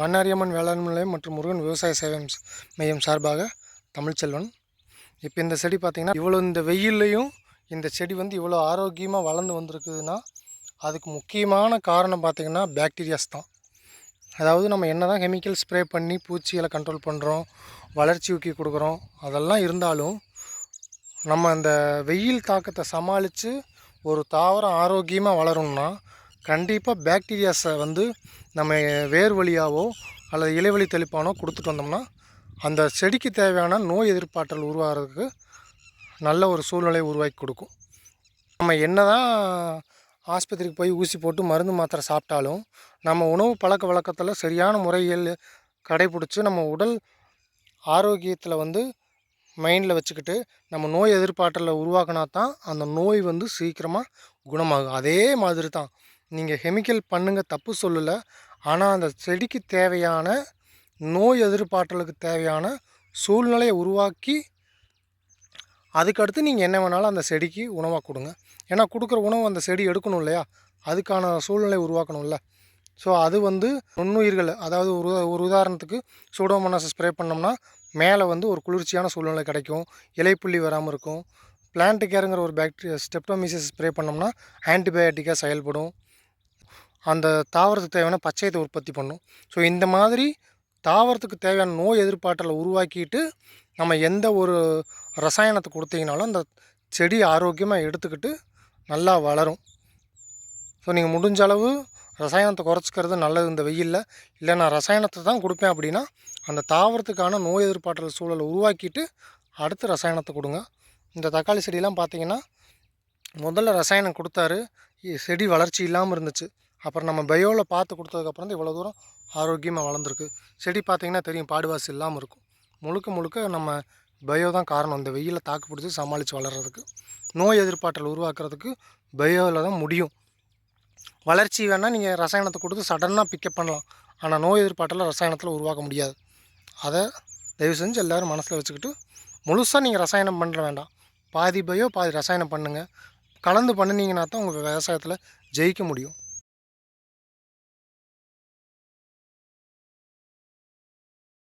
பண்ணாரியம்மன் வேளாண் நிலையம் மற்றும் முருகன் விவசாய சேவை மையம் சார்பாக தமிழ்ச்செல்வன். இப்போ இந்த செடி பார்த்திங்கன்னா இவ்வளோ இந்த வெயில்லையும் இந்த செடி வந்து இவ்வளோ ஆரோக்கியமாக வளர்ந்து வந்திருக்குதுன்னா அதுக்கு முக்கியமான காரணம் பார்த்திங்கன்னா பாக்டீரியாஸ் தான். அதாவது நம்ம என்ன தான் கெமிக்கல் ஸ்ப்ரே பண்ணி பூச்சிகளை கண்ட்ரோல் பண்ணுறோம் வளர்ச்சி ஊக்கி கொடுக்குறோம் அதெல்லாம் இருந்தாலும் நம்ம அந்த வெயில் தாக்கத்தை சமாளித்து ஒரு தாவரம் ஆரோக்கியமாக வளரணும்னா கண்டிப்பாக பேக்டீரியாஸை வந்து நம்ம வேர் வழியாவோ அல்லது இலைவழி தெளிப்பானோ கொடுத்துட்டு வந்தோம்னா அந்த செடிக்கு தேவையான நோய் எதிர்ப்பாற்றல் உருவாகிறதுக்கு நல்ல ஒரு சூழ்நிலையை உருவாக்கி கொடுக்கும். நம்ம என்ன தான் ஆஸ்பத்திரிக்கு போய் ஊசி போட்டு மருந்து மாத்திரை சாப்பிட்டாலும் நம்ம உணவு பழக்க வழக்கத்தில் சரியான முறையில் கடைபிடிச்சி நம்ம உடல் ஆரோக்கியத்தில் வந்து மைண்டில் வச்சுக்கிட்டு நம்ம நோய் எதிர்ப்பாற்றலை உருவாக்கினா தான் அந்த நோய் வந்து சீக்கிரமாக குணமாகும். அதே மாதிரி தான் நீங்கள் கெமிக்கல் பண்ணுங்க தப்பு சொல்லலை. ஆனால் அந்த செடிக்கு தேவையான நோய் எதிர்ப்பாற்றலுக்கு தேவையான சூழ்நிலையை உருவாக்கி அதுக்கடுத்து நீங்கள் என்ன வேணாலும் அந்த செடிக்கு உணவாக கொடுங்க. ஏன்னா கொடுக்குற உணவு அந்த செடி எடுக்கணும் இல்லையா? அதுக்கான சூழ்நிலை உருவாக்கணும்ல. ஸோ அது வந்து நுண்ணுயிர்கள் அதாவது ஒரு ஒரு உதாரணத்துக்கு சூடோமோனாஸ் ஸ்ப்ரே பண்ணோம்னா மேலே வந்து ஒரு குளிர்ச்சியான சூழ்நிலை கிடைக்கும். இலைப்புள்ளி வராமல் இருக்கும். பிளான்ட் கேருங்கிற ஒரு பேக்டீரியா ஸ்டெப்டோமிசிஸ் ஸ்ப்ரே பண்ணோம்னா ஆன்டிபயோட்டிக்காக செயல்படும். அந்த தாவரத்துக்கு தேவையான பச்சையத்தை உற்பத்தி பண்ணும். ஸோ இந்த மாதிரி தாவரத்துக்கு தேவையான நோய் எதிர்ப்பாற்றலை உருவாக்கிட்டு நம்ம எந்த ஒரு ரசாயனத்தை கொடுத்தீங்கனாலும் அந்த செடி ஆரோக்கியமாக எடுத்துக்கிட்டு நல்லா வளரும். ஸோ நீங்கள் முடிஞ்ச அளவு ரசாயனத்தை குறைச்சிக்கிறது நல்லது இந்த வெயிலில். இல்லை நான் ரசாயனத்தை தான் கொடுப்பேன் அப்படின்னா அந்த தாவரத்துக்கான நோய் எதிர்ப்பாற்றல் சூழலை உருவாக்கிட்டு அடுத்து ரசாயனத்தை கொடுங்க. இந்த தக்காளி செடியெலாம் பார்த்தீங்கன்னா முதல்ல ரசாயனம் கொடுத்தாரு. இ- செடி வளர்ச்சி இல்லாமல் இருந்துச்சு. அப்புறம் நம்ம பயோவில் பார்த்து கொடுத்ததுக்கப்புறம் தான் இவ்வளோ தூரம் ஆரோக்கியமாக வளர்ந்துருக்கு. செடி பார்த்திங்கன்னா தெரியும் பாடுவாசி இல்லாமல் இருக்கும். முழுக்க முழுக்க நம்ம பயோ தான் காரணம். இந்த வெயிலில் தாக்கு பிடிச்சி சமாளித்து வளர்கிறதுக்கு நோய் எதிர்ப்பாற்றல் உருவாக்குறதுக்கு பயோவில் தான் முடியும். வளர்ச்சி வேணால் நீங்கள் ரசாயனத்தை கொடுத்து சடனாக பிக்கப் பண்ணலாம். ஆனால் நோய் எதிர்ப்பாற்றலை ரசாயனத்தில் உருவாக்க முடியாது. அதை தயவு செஞ்சு எல்லோரும் மனசில் வச்சுக்கிட்டு முழுசாக நீங்கள் ரசாயனம் பண்ணுற வேண்டாம். பாதி பயோ பாதி ரசாயனம் பண்ணுங்கள் கலந்து பண்ணினீங்கன்னா தான் உங்கள் விவசாயத்தில் ஜெயிக்க முடியும்.